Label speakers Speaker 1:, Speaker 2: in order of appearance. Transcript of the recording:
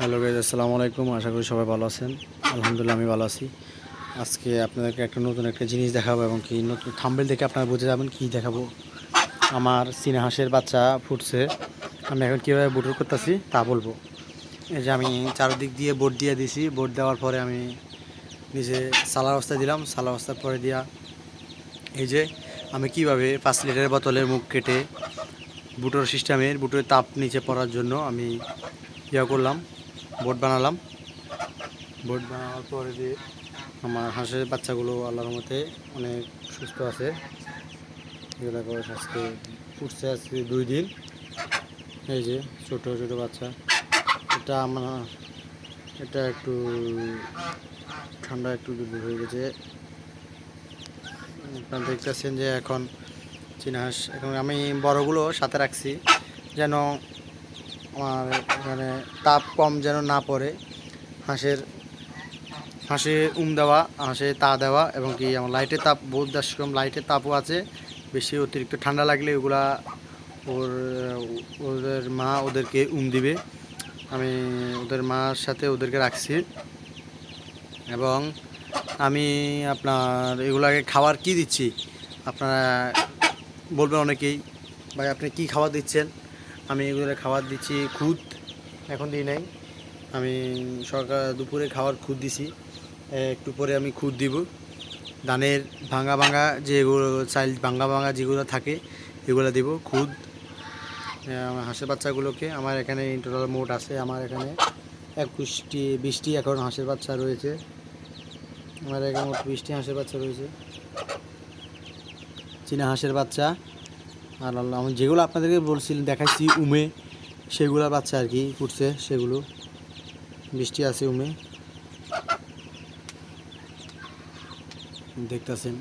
Speaker 1: Hello guys আসসালামু আলাইকুম। আশা করি সবাই ভালো আছেন। আলহামদুলিল্লাহ, আমি ভালো আছি। আজকে আপনাদেরকে একটা নতুন একটা জিনিস দেখাবো এবং কি নতুন থাম্বেল দেখে আপনারা বুঝে যাবেন কি দেখাবো। আমার চীনা হাঁসের বাচ্চা ফুটছে। আমি এখন কীভাবে বুটুর করতেছি তা বলব। এই যে আমি চারদিক দিয়ে বোট দিয়ে দিছি। বোট দেওয়ার পরে আমি নিজে সালার অবস্থায় দিলাম। সালার অবস্থার পরে দিয়া এই যে আমি কীভাবে পাঁচ লিটারের বোতলের মুখ কেটে বুটোর সিস্টেমের বুটোর তাপ নিচে পড়ার জন্য আমি ইয়া করলাম। বোট বানালাম। বোট বানানোর পরে যে আমার হাঁসের বাচ্চাগুলো আল্লাহর মতে অনেক সুস্থ আছে। করে আজকে ফুটছে আজকে দুই দিন। এই যে ছোট ছোট বাচ্চা। এটা আমার, এটা একটু ঠান্ডা একটু দূর হয়ে গেছে। আপনারা দেখতেছেন যে এখন চীনা হাঁস, এখন আমি বড়গুলো সাথে রাখছি। যেন আমার এখানে তাপ কম যেন না পড়ে। হাঁসের, হাঁসে উম দেওয়া, হাঁসে তা দেওয়া এবং কি আমার লাইটের তাপ, বহুত দাসক্রম লাইটের তাপও আছে। বেশি অতিরিক্ত ঠান্ডা লাগলে ওগুলা ওর, ওদের মা ওদেরকে উম দিবে। আমি ওদের মার সাথে ওদেরকে রাখছি। এবং আমি আপনার এগুলাকে খাবার কি দিচ্ছি? আপনারা বলবেন অনেকেই, ভাই আপনি কি খাবার দিচ্ছেন? আমি এগুলো খাবার দিচ্ছি খুদ, এখন দিই নাই। আমি সকাল দুপুরে খাবার খুদ দিছি। একটু পরে আমি খুদ দিব। ধানের ভাঙা ভাঙা যেগুলো চাইল ভাঙা ভাঙা যেগুলো থাকে, এগুলো দিব খুদ। আমার হাঁসের বাচ্চাগুলোকে, আমার এখানে টোটাল মোট আছে আমার এখানে একুশটি, বিশটি এখন হাঁসের বাচ্চা রয়েছে। আমার এখানে মোট বিশটি হাঁসের বাচ্চা রয়েছে। চীনা হাঁসের বাচ্চা। আর আল্লাহ, আমি যেগুলো আপনাদেরকে বলছিলাম দেখাচ্ছি উমে, সেগুলো বাচ্চা আর কি ফুটছে, সেগুলো। বৃষ্টি আছে উমে। দেখতেছেন।